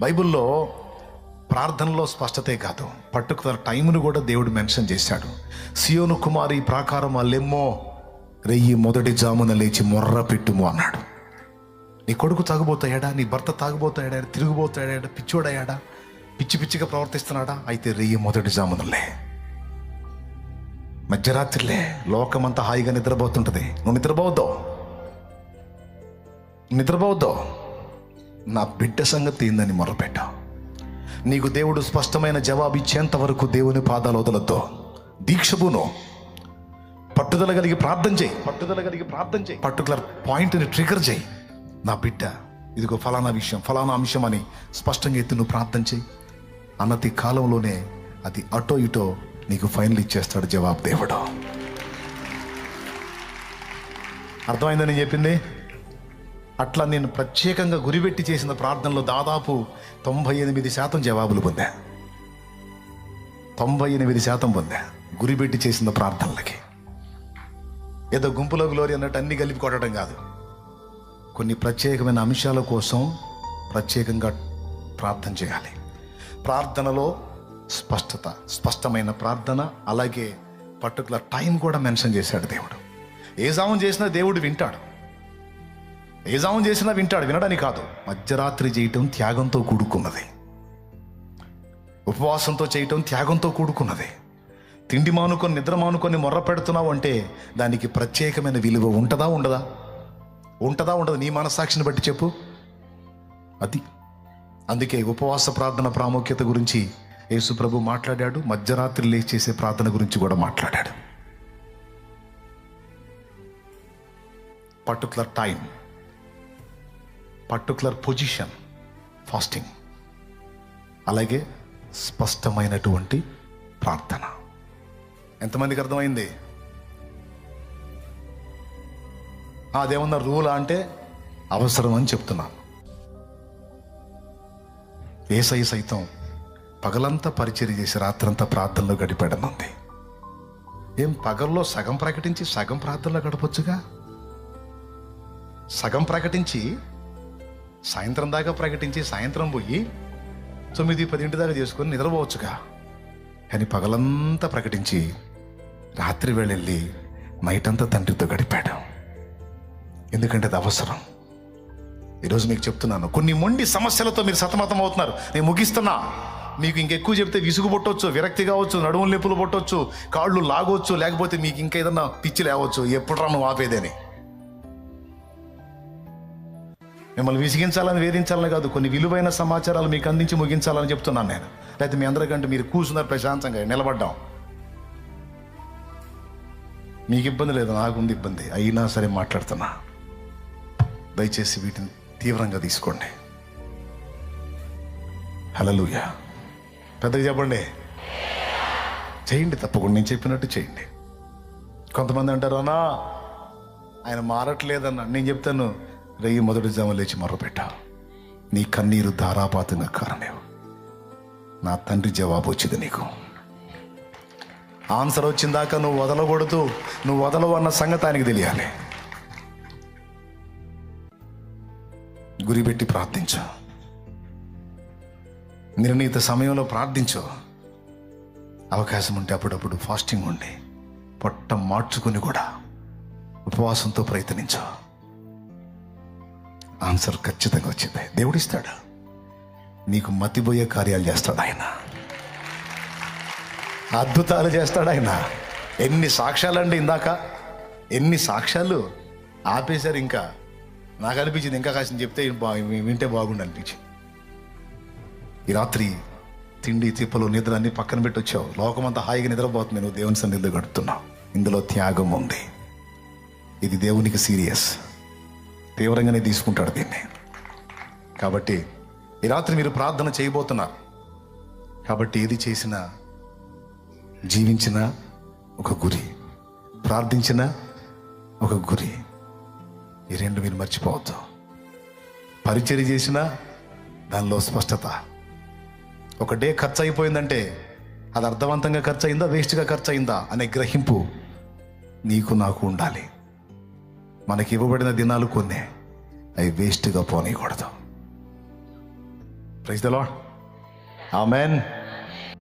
బైబిల్లో ప్రార్థనలో స్పష్టతే కాదు. పర్టికులర్ టైంను కూడా దేవుడు మెన్షన్ చేశాడు. సియోను కుమారి ప్రాకారం అల్లెమ్మో రెయ్యి మొదటి జామున లేచి మొర్ర పెట్టుము అన్నాడు. నీ కొడుకు తాగుబోతాయాడా నీ భర్త తాగుబోతాయాడా తిరుగుబోతాయాడా పిచ్చోడయ్యాడా? పిచ్చి పిచ్చిగా ప్రవర్తిస్తున్నాడా? అయితే రెయ్యి మొదటి జామునలే. మధ్యరాత్రిలే లోకమంతా హాయిగా నిద్రపోతుంటుంది. నువ్వు నిద్రపోవద్దు. నిద్రపోవద్దు. నా బిడ్డ సంగతి ఏందని మొరపెట్ట. నీకు దేవుడు స్పష్టమైన జవాబు ఇచ్చేంత వరకు దేవుని పాదాలు వదలతో దీక్షబును. పట్టుదల కలిగి ప్రార్థన చేయి. పట్టుదల కలిగి ప్రార్థన చేయి. పర్టికులర్ పాయింట్ని ట్రిగర్ చేయి. నా బిడ్డ ఇదిగో ఫలానా విషయం ఫలానా అంశం అని స్పష్టంగా ఎత్తి నువ్వు ప్రార్థన చేయి. అన్నతి కాలంలోనే అది అటో ఇటో నీకు ఫైనల్ ఇచ్చేస్తాడు జవాబు దేవుడు. అర్థమైందని చెప్పింది? అట్లా నేను ప్రత్యేకంగా గురిపెట్టి చేసిన ప్రార్థనలో దాదాపు తొంభై ఎనిమిది శాతం జవాబులు పొందా. తొంభై ఎనిమిది శాతం పొందా. గురిపెట్టి చేసిన ప్రార్థనలకి. ఏదో గుంపులో గ్లోరీ అన్నట్టు అన్ని కలిపి కొట్టడం కాదు. కొన్ని ప్రత్యేకమైన అంశాల కోసం ప్రత్యేకంగా ప్రార్థన చేయాలి. ప్రార్థనలో స్పష్టత స్పష్టమైన ప్రార్థన అలాగే పర్టికులర్ టైం కూడా మెన్షన్ చేశాడు దేవుడు. ఏ సామం చేసినా దేవుడు వింటాడు. ఏ చేసినా వింటాడు వినడని కాదు. మధ్యరాత్రి చేయటం త్యాగంతో కూడుకున్నది. ఉపవాసంతో చేయటం త్యాగంతో కూడుకున్నది. తిండి మానుకొని నిద్ర మానుకొని మొర్ర పెడుతున్నావు అంటే దానికి ప్రత్యేకమైన విలువ ఉంటుందా ఉండదా? ఉంటుందా ఉండదు. నీ మనస్సాక్షిని బట్టి చెప్పు. అది. అందుకే ఉపవాస ప్రార్థన ప్రాముఖ్యత గురించి యేసు ప్రభు మాట్లాడాడు. మధ్యరాత్రి లేచి చేసే ప్రార్థన గురించి కూడా మాట్లాడాడు. Particular time particular position fasting అలాగే స్పష్టమైనటువంటి ప్రార్థన. ఎంతమందికి అర్థమైంది? అదేమన్నా రూలా అంటే అవసరం అని చెప్తున్నాను ఏసై సైతం పగలంతా పరిచయం చేసి రాత్రంతా ప్రార్థనలో గడిపాడనుంది. ఏం పగల్లో సగం ప్రకటించి సగం ప్రార్థనలో గడపొచ్చుగా? సగం ప్రకటించి సాయంత్రం దాకా ప్రకటించి సాయంత్రం పోయి తొమ్మిది పదింటి దాకా చేసుకొని నిద్రపోవచ్చుగా. కానీ పగలంతా ప్రకటించి రాత్రి వెళ్ళి నైటంతా తండ్రితో గడిపాడు. ఎందుకంటే అది అవసరం. ఈరోజు మీకు చెప్తున్నాను కొన్ని మొండి సమస్యలతో మీరు సతమతం అవుతున్నారు. నేను ముగిస్తున్నా. మీకు ఇంకెక్కువ చెప్తే విసుగు పుట్టొచ్చు విరక్తి కావచ్చు నడుము నొప్పులు పుట్టొచ్చు కాళ్ళు లాగొచ్చు లేకపోతే మీకు ఇంకా ఏదన్నా పిచ్చి లేవచ్చు. ఎప్పుడు రా నువ్వు ఆపేదని మిమ్మల్ని విసిగించాలని వేధించాలని కాదు కొన్ని విలువైన సమాచారాలు మీకు అందించి ముగించాలని చెప్తున్నాను నేను. లేకపోతే మీ అందరికంటే మీరు కూర్చున్నారు ప్రశాంతంగా నిలబడ్డాం. మీకు ఇబ్బంది లేదు నాకుంది ఇబ్బంది. అయినా సరే మాట్లాడుతున్నా. దయచేసి వీటిని తీవ్రంగా తీసుకోండి. హలలుయా పెద్దగా చెప్పండి. చేయండి తప్పకుండా నేను చెప్పినట్టు చేయండి. కొంతమంది అంటారు అన్నా ఆయన మారట్లేదన్న నేను చెప్తాను రెయ్యి మొదటి జామ లేచి మొర్రపెట్టా నీ కన్నీరు ధారాపాతంగా కారణం నా తండ్రి జవాబు వచ్చింది నీకు. ఆన్సర్ వచ్చిందాక నువ్వు వదలకూడదు. నువ్వు వదలవు అన్న సంగతి ఆయనకి తెలియాలి. గురిపెట్టి ప్రార్థించు. నిర్ణీత సమయంలో ప్రార్థించు. అవకాశం ఉంటే అప్పుడప్పుడు ఫాస్టింగ్ ఉండి పొట్ట మార్చుకుని కూడా ఉపవాసంతో ప్రయత్నించు. ఆన్సర్ ఖచ్చితంగా వచ్చింది. దేవుడిస్తాడు? నీకు మతిపోయే కార్యాలు చేస్తాడు ఆయన? అద్భుతాలు చేస్తాడు ఆయన? ఎన్ని సాక్ష్యాలండి ఇందాక? ఎన్ని సాక్ష్యాలు ఆపేశారు ఇంకా? నాకు అనిపించింది ఇంకా కాసిన చెప్తే బా- వింటే బాగుండు అనిపించింది. ఈ రాత్రి తిండి తిప్పలు నిద్ర అన్ని పక్కన పెట్టి వచ్చావు. లోకమంతా హాయిగా నిద్రపోతుంది. నువ్వు దేవుని సన్నిధిలో గడుపుతున్నావు. ఇందులో త్యాగం ఉంది. ఇది దేవునికి సీరియస్. తీవ్రంగానే తీసుకుంటాడు దీన్ని. కాబట్టి ఈ రాత్రి మీరు ప్రార్థన చేయబోతున్నారు. కాబట్టి ఏది చేసినా జీవించిన ఒక గురి ప్రార్థించిన ఒక గురి. ఈ రెండు మీరు మర్చిపోవద్దు. పరిచర్య చేసిన దానిలో స్పష్టత. ఒక డే ఖర్చు అయిపోయిందంటే అది అర్థవంతంగా ఖర్చు అయిందా వేస్ట్గా ఖర్చు అయిందా అనే గ్రహింపు నీకు నాకు ఉండాలి. మనకి ఇవ్వబడిన దినాలు కొన్ని. అవి వేస్ట్గా పోనీయకూడదు ప్రైజ్ ద లాడ్ ఆమెన్